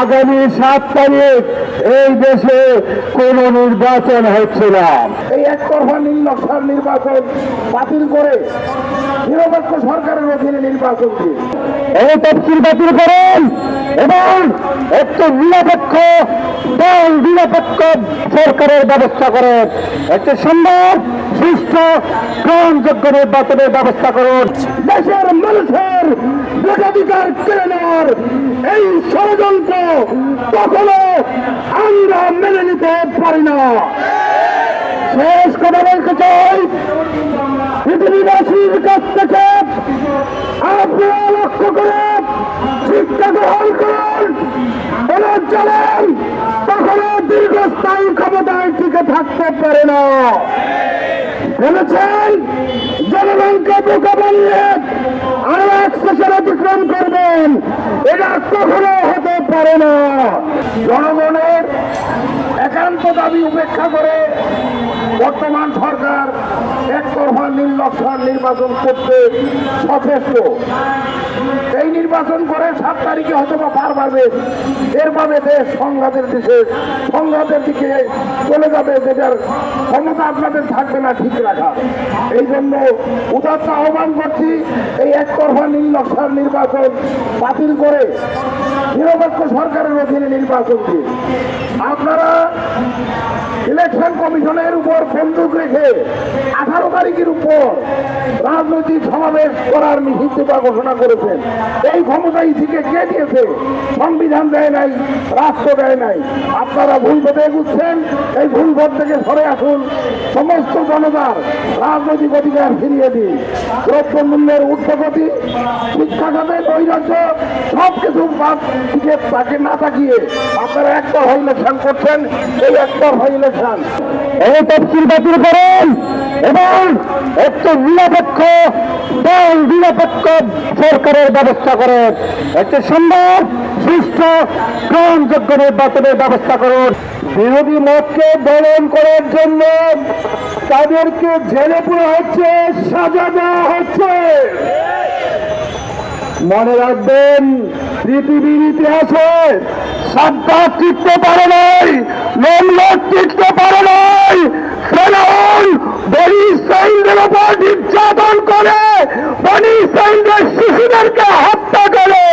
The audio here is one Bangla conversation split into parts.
আগামী সাত তারিখ এই দেশে কোন নির্বাচন হচ্ছে না। এই একতরফা নির্লক্ষার নির্বাচন বাতিল করে নিরপেক্ষ সরকারের অধীনে নির্বাচন এই তফসিল বাতিল করেন এবং একটি নিরপেক্ষ দল নিরপেক্ষ সরকারের ব্যবস্থা করেন। একটি সুন্দর সুষ্ঠু গ্রহণযোগ্য নির্বাচনের ব্যবস্থা করুন। দেশের মানুষের ভোটাধিকার কেড়ে নেওয়ার এই ষড়যন্ত্র কখনো আমরা মেনে নিতে পারি না। শেষ কথা বলতে চাই, পৃথিবীবাসীর কাছ থেকে আপনারা লক্ষ্য করে শিক্ষা গ্রহণ করুন। চলেন, কখনো দীর্ঘস্থায়ী ক্ষমতায় টিকে থাকতে পারে না। বলেছেন জনগণকে বোকা বানিয়ে আরও এক সেশন অতিক্রম করবেন। এটা কখনো হতে পারে না। জনগণের একান্ত দাবি উপেক্ষা করে বর্তমান সরকার একতরফা নির্লক্ষণ নির্বাচন করতে সচেষ্ট। এই নির্বাচন করে সাত তারিখে হয়তো বা পার পাবে এরভাবে দেশ সংঘাতের দিকে সংঘাতের দিকে চলে যাবে, যেটার ক্ষমতা আপনাদের থাকবে না ঠিক রাখা। এই জন্য উদাত্ত আহ্বান করছি, এই একতরফা নির্লক্ষণ নির্বাচন বাতিল করে নিরপেক্ষ সরকারের অধীনে নির্বাচন দিয়ে আপনারা ইলেকশন কমিশনের উপর বন্দুক রেখে আঠারো তারিখের উপর রাজনৈতিক সমাবেশ করার নিষিদ্ধতা ঘোষণা করেছেন। এই ক্ষমতা ইসিকে কে দিয়েছে? সংবিধান দেয় নাই, রাষ্ট্র দেয় নাই। আপনারা ভুল পথে এগুচ্ছেন, এই ভুল পথ থেকে সরে আসুন। সমস্ত জনতার রাজনৈতিক অধিকার ফিরিয়ে দিন। দ্রব্য মূল্যের ঊর্ধ্বগতি শিক্ষা খাতে নৈরাজ্য সব কিছু দিকে তাকে না তাকিয়ে আপনারা একটা ইলেকশন করছেন, এই একটা ইলেকশন এই তফসিল বাতিল করেন। এবং একটি নিরপেক্ষ দল নিরপেক্ষ সরকারের ব্যবস্থা করেন একটি সুন্দর, সুষ্ঠু, গ্রহণযোগ্য নির্বাচনের ব্যবস্থা করুন। বিরোধী মতকে দলন করার জন্য তাদেরকে জেলে পুরো হচ্ছে, সাজা দেওয়া হচ্ছে। মনে রাখবেন, পৃথিবীর ইতিহাসে সাদ্দাত টিকতে পারে নাই নমলক টিকতে পারে নাই ফেরাউন বনি ইসরাইলদের উপর নির্যাতন করে, বনি ইসরাইলদের শিশুদেরকে হত্যা করে,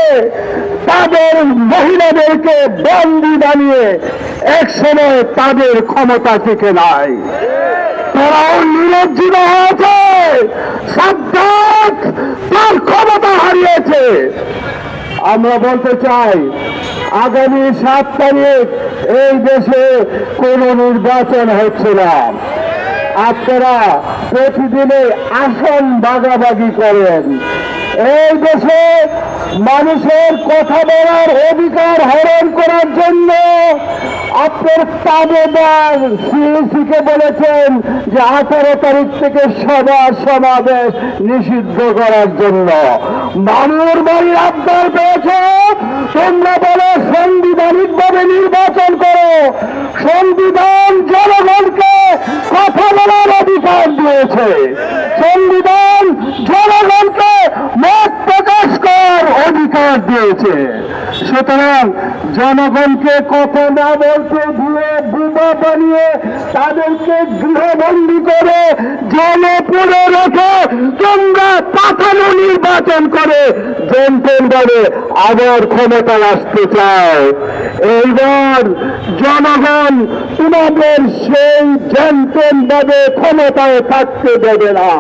তাদের মহিলাদেরকে বন্দি বানিয়ে এক সময় তাদের ক্ষমতা থেকে নাই। তারাও নিরজ্জিত হয়েছে সাদ্দাত তার ক্ষমতা হারিয়েছে। আমরা বলতে চাই, আগামী সাত তারিখ এই দেশে কোনো নির্বাচন হচ্ছে না। আপনারা প্রতিদিনে আসন ভাগাভাগি করেন। এই দেশে মানুষের কথা বলার অধিকার হরণ করার জন্য আপনার তাবেদার সিএসিকে বলেছেন যে আঠারো তারিখ থেকে সভা সমাবেশ নিষিদ্ধ করার জন্য। মানুষ বাড়ির আবদার পেয়েছে, তোমরা বলে সাংবিধানিক ভাবে নির্বাচন করো। সংবিধান জনগণকে কথা বলার দিয়েছে। সংবিধান জনগণকে মত প্রকাশ করার অধিকার দিয়েছে। সুতরাং জনগণকে কথা না বলতে দিয়ে বোমা বানিয়ে তাদেরকে গৃহবন্দী করে জনপুরে রেখে তোমরা পাঠানো নির্বাচন করে জনপন ভাবে আবার ক্ষমতা আসতে চাও। এইবার জনগণ তোমাদের সেই জনপন ভাবে ক্ষমতায় থাকতে দেবে না।